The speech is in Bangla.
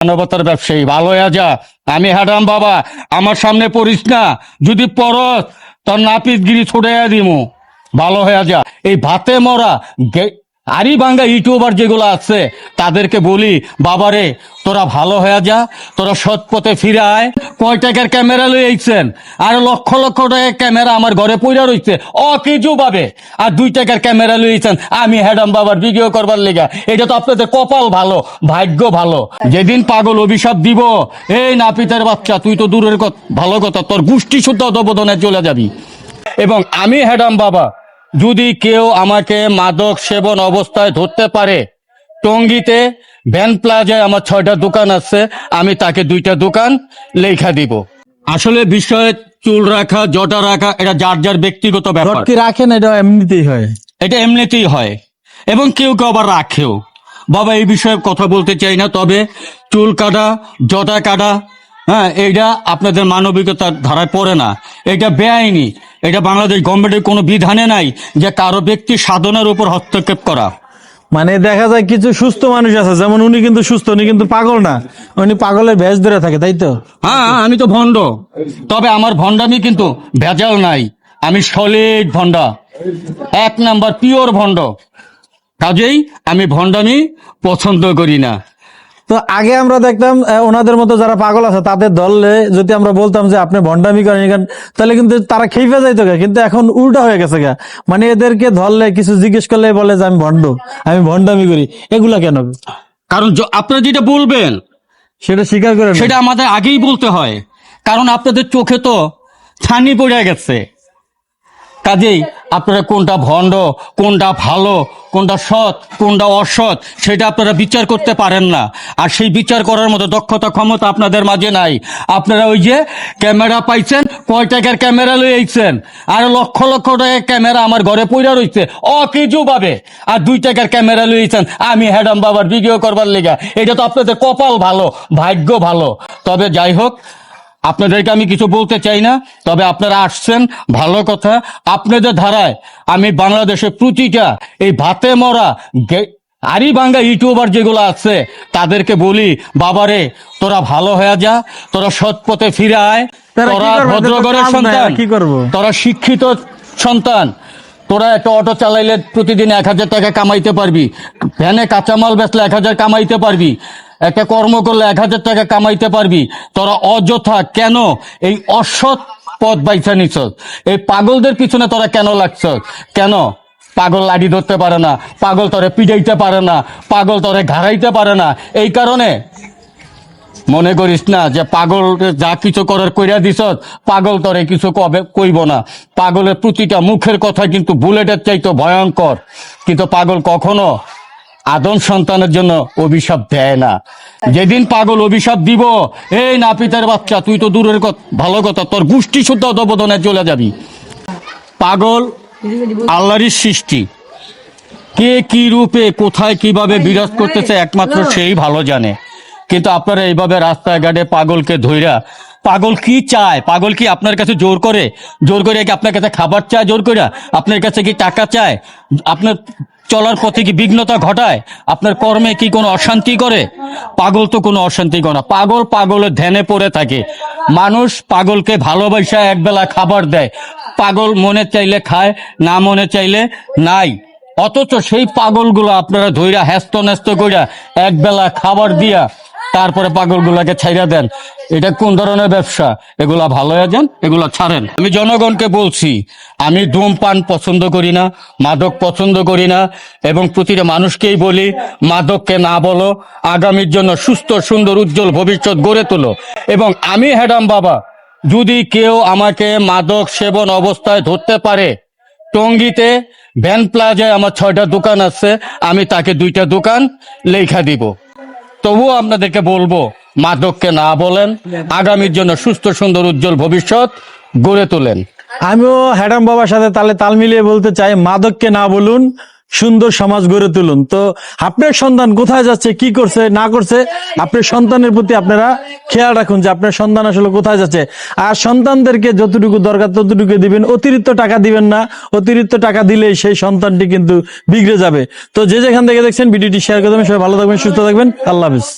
মানবতার ব্যবসায়ী। ভালো যা আমি হাডাম বাবা। আমার সামনে পড়িস না। যদি পরস তোর নাপিত গিরি ছুটে দিমু। ভালো হয়ে যা এই ভাতে মরা আরি বাঙ্গা ইউটিউবার যেগুলো আছে, তাদেরকে বলি, বাবারে, তোরা ভালো হয়ে যা, তোরা সৎ পথে ফিরে আয়। কয় টাকার ক্যামেরা লই আইছেন? আর লক্ষ লক্ষ টাকার ক্যামেরা আমার ঘরে পইরা রইছে। অ কিছু পাবে আর দুই টাকার ক্যামেরা লই আইছেন। আমি হ্যাডাম বাবার ভিডিও করবার লেগা। এটা তো আপনাদের কপাল ভালো, ভাগ্য ভালো। যেদিন পাগল অভিশাপ দিব, এই নাপিতের বাচ্চা, তুই তো দূরের কথা, ভালো কথা, তোর গোষ্ঠী শুদ্ধ অধবোধনে চলে যাবি। এবং আমি হ্যাডাম বাবা যদি কেউ আমাকে মাদক সেবন অবস্থায় ধরতে পারে টঙ্গিতে ভ্যান প্লাজায় আমার ছয়টা দোকান আছে আমি তাকে দুইটা দোকান লেখা দিব। আসলে বিষয়ে চুল রাখা জটা রাখা এটা যার যার ব্যক্তিগত ব্যাপার। কি রাখেন এটা এমনিতেই হয়? এটা এমনিতেই হয়। এবং কেউ কেউ আবার রাখেও। বাবা এই বিষয়ে কথা বলতে চাই না তবে চুল কাটা জটা কাটা হ্যাঁ এইটা আপনাদের মানবিকতার ধারায় পড়ে না। এটা বেআইনি। এটা বাংলাদেশ গভর্নমেন্টের কোনো বিধানে নাই যে কারও ব্যক্তি সাধনার উপর হস্তক্ষেপ করা। মানে দেখা যায় কিছু সুস্থ মানুষ আছে যেমন উনি কিন্তু সুস্থ উনি কিন্তু পাগল না। উনি পাগলের ভেজ ধরে থাকে তাই তো? হ্যাঁ আমি তো ভণ্ড। তবে আমার ভণ্ডামি কিন্তু ভেজাল নাই। আমি সলিড ভণ্ডা। এক নাম্বার পিওর ভণ্ড। কাজেই আমি ভণ্ডামি পছন্দ করি না। তো আগে আমরা দেখতাম ওনাদের মতো যারা পাগল আছে তাদের দলে যদি আমরা বলতাম যে আপনি ভণ্ডামি করেন তাহলে কিন্তু তারা খেইফে যাইতো গা। কিন্তু এখন উল্টা হয়ে গেছে গা। মানে এদেরকে ধরলে কিছু জিজ্ঞেস করলে বলে যে আমি ভণ্ড আমি ভণ্ডামি করি। এগুলা কেন? কারণ আপনারা যেটা বলবেন সেটা স্বীকার করেন সেটা আমাদের আগেই বলতে হয়। কারণ আপনাদের চোখে তো ছানি পড়ে গেছে। কাজেই আপনারা কোনটা ভণ্ড, কোনটা ভালো, কোনটা সৎ, কোনটা অসৎ, সেটা আপনারা বিচার করতে পারেন না। আর সেই বিচার করার মতো দক্ষতা, ক্ষমতা আপনাদের মাঝে নাই। আপনারা ওই যে ক্যামেরা পাইছেন, কয় টাকার ক্যামেরা লই আইছেন? আর লক্ষ লক্ষ টাকার ক্যামেরা আমার ঘরে পইরা রইছে। অ কিছু আর দুই টাকার ক্যামেরা লই আইছেন। আমি হ্যাডাম বাবার ভিডিও করবার লেগা। এটা তো আপনাদের কপাল ভালো, ভাগ্য ভালো। তবে যাই হোক আপনাদেরকে আমি কিছু বলতে চাই না তবে আপনারা আসছেন ভালো কথা আপনাদের ধারায় আমি বাংলাদেশের প্রতিটা এই ভাতে মরা আরি ভাঙ্গা ইউটিউবার যেগুলো আছে তাদেরকে বলি বাবারে তোরা ভালো হয়ে যা তোরা সৎ পথে ফিরে আয় তোরা সন্তান কি করব? তোরা শিক্ষিত সন্তান তোরা একটা অটো চালাইলে প্রতিদিন এক হাজার টাকা কামাইতে পারবি ভ্যানে কাঁচামাল বেচলে এক হাজার কামাইতে পারবি একটা কর্ম করলে এক হাজার টাকা কামাইতে পারবি। তোরা অযথা কেন এই অসৎ পথ বাইছা নিছ? এই পাগলদের পিছনে তোরা কেন লাগছ? কেন? পাগল লাঠি ধরতে পারে না, পাগল তরে পিটাইতে পারে না, পাগল তরে ঘাড়াইতে পারে না। এই কারণে মনে করিস না যে পাগল যা কিছু করার কইরা দিস পাগল তরে কিছু কবে কইব না। পাগলের প্রতিটা মুখের কথা কিন্তু বুলেটের চাইতো ভয়ঙ্কর। কিন্তু পাগল কখনো আদম সন্তানের জন্য অভিশাপ দেয় না। যেদিন পাগল অভিশাপ দিব এই নাপিতের বাচ্চা তুই তো দূরের কথা ভালো কথা তোর গোষ্ঠী শুদ্ধ অধবোধনে চলে যাবি। পাগল আল্লাহরই সৃষ্টি। কে কি রূপে কোথায় কীভাবে বিরাজ করতেছে একমাত্র সেই ভালো জানে। কিন্তু আপনারা এইভাবে রাস্তায় ঘাটে পাগলকে ধইরা পাগল কি চায়? পাগল কি আপনার কাছে জোর করে? জোর করে কি আপনার কাছে খাবার চায়? জোর করে আপনার কাছে কি টাকা চায়? আপনার চলার পথে কি বিঘ্নতা ঘটায়? আপনার কর্মে কি কোনো অশান্তি করে? পাগল তো কোনো অশান্তি করে না। পাগল পাগলের ধ্যানে পড়ে থাকে। মানুষ পাগলকে ভালোবাসা একবেলা খাবার দেয়। পাগল মনে চাইলে খায়, না মনে চাইলে নাই। অথচ সেই পাগলগুলো আপনারা ধৈরা হ্যাস্ত ন্যস্ত করিয়া একবেলা খাবার দিয়া তারপরে পাগলগুলাকে ছাইরা দেন। এটা কোন ধরনের ব্যবসা? এগুলা ভালো যান এগুলা ছাড়েন। আমি জনগণকে বলছি, আমি ধূমপান পছন্দ করি না, মাদক পছন্দ করি না, এবং প্রতিটা মানুষকেই বলি, মাদককে না বলো, আগামীর জন্য সুস্থ, সুন্দর, উজ্জ্বল ভবিষ্যৎ গড়ে তোলো। এবং আমি হ্যাডাম বাবা, যদি কেউ আমাকে মাদক সেবন অবস্থায় ধরতে পারে, টঙ্গিতে ভ্যান প্লাজায় আমার ছয়টা দোকান আছে, আমি তাকে দুইটা দোকান লেখা দিব। তবুও আপনাদেরকে বলব, মাদককে না বলেন, আগামীর জন্য সুস্থ, সুন্দর, উজ্জ্বল ভবিষ্যৎ গড়ে তোলেন। আমিও হ্যাডাম বাবার সাথে তালে তাল মিলিয়ে বলতে চাই, মাদককে না বলুন সুন্দর সমাজ গড়ে তুলুন। তো আপনার সন্তান কোথায় যাচ্ছে, কি করছে, না করছে, আপনার সন্তানের প্রতি আপনারা খেয়াল রাখুন যে আপনার সন্তান আসলে কোথায় যাচ্ছে। আর সন্তানদেরকে যতটুকু দরকার ততটুকু দিবেন, অতিরিক্ত টাকা দিবেন না, অতিরিক্ত টাকা দিলে সেই সন্তানটি কিন্তু বিগড়ে যাবে। তো যে যেখান থেকে দেখছেন, ভিডিওটি শেয়ার করে দেবেন, সবাই ভালো থাকবেন, সুস্থ থাকবেন, আল্লাহ হাফিজ।